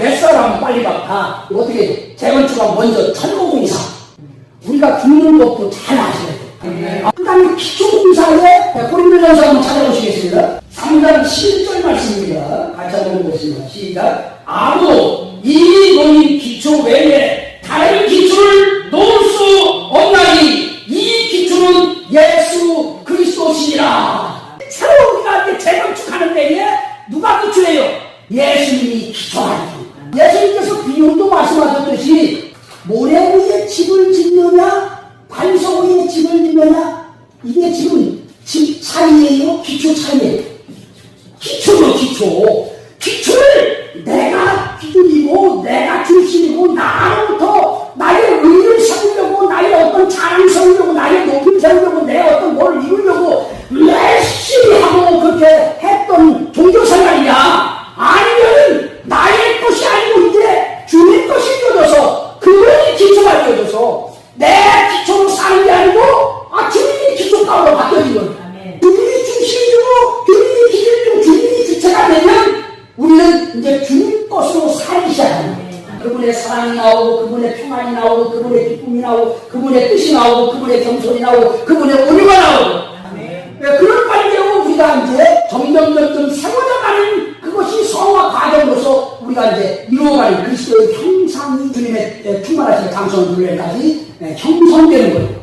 옛사람 빨리 가. 어떻게, 재건축가 먼저 천공공사. 우리가 죽는 것도 잘 아셔야 돼요. 그 다음에 기초공사에 고린도전서 한번 찾아보시겠습니다. 3장 11절 말씀입니다. 같이 한번 보겠습니다. 시작. 아무도 이 논인 기초 외에 다른 기초를 놓을 수 없나니 이 기초는 예수 그리스도시니라. 새로 우리가 재건축하는 데에 누가 기초예요? 예수님이 기초하죠. 이게 지금 집 차이예요? 기초 차이예요? 기초죠 기초. 기초를 내가 기준이고 내가 중심이고 나로부터 나의 의를 세우려고 나의 어떤 자랑 세우려고 나의 높임 세우려고 내 어떤 뭘 이루려고 열심히 하고 그렇게 했던 종교생활이냐 아니면 나의 것이 아니고 이제 주님 것이 이루어져서 그분이 기초가 이루어져서 내 기초로 사는 게 아니고 이제 주님 것으로 살기 시작합니다. 그분의 사랑이 나오고 그분의 평안이 나오고 그분의 기쁨이 나오고 그분의 뜻이 나오고 그분의 겸손이 나오고 그분의 온유가 나오고 네, 그럴 빨리되고 우리가 이제 점점 점점 세워져 가는 그것이 성화 과정으로서 우리가 이제 이루어가는 그리스도의 형상이 주님의 에, 충만하신 장성 둘레까지 에, 형성되는 거예요.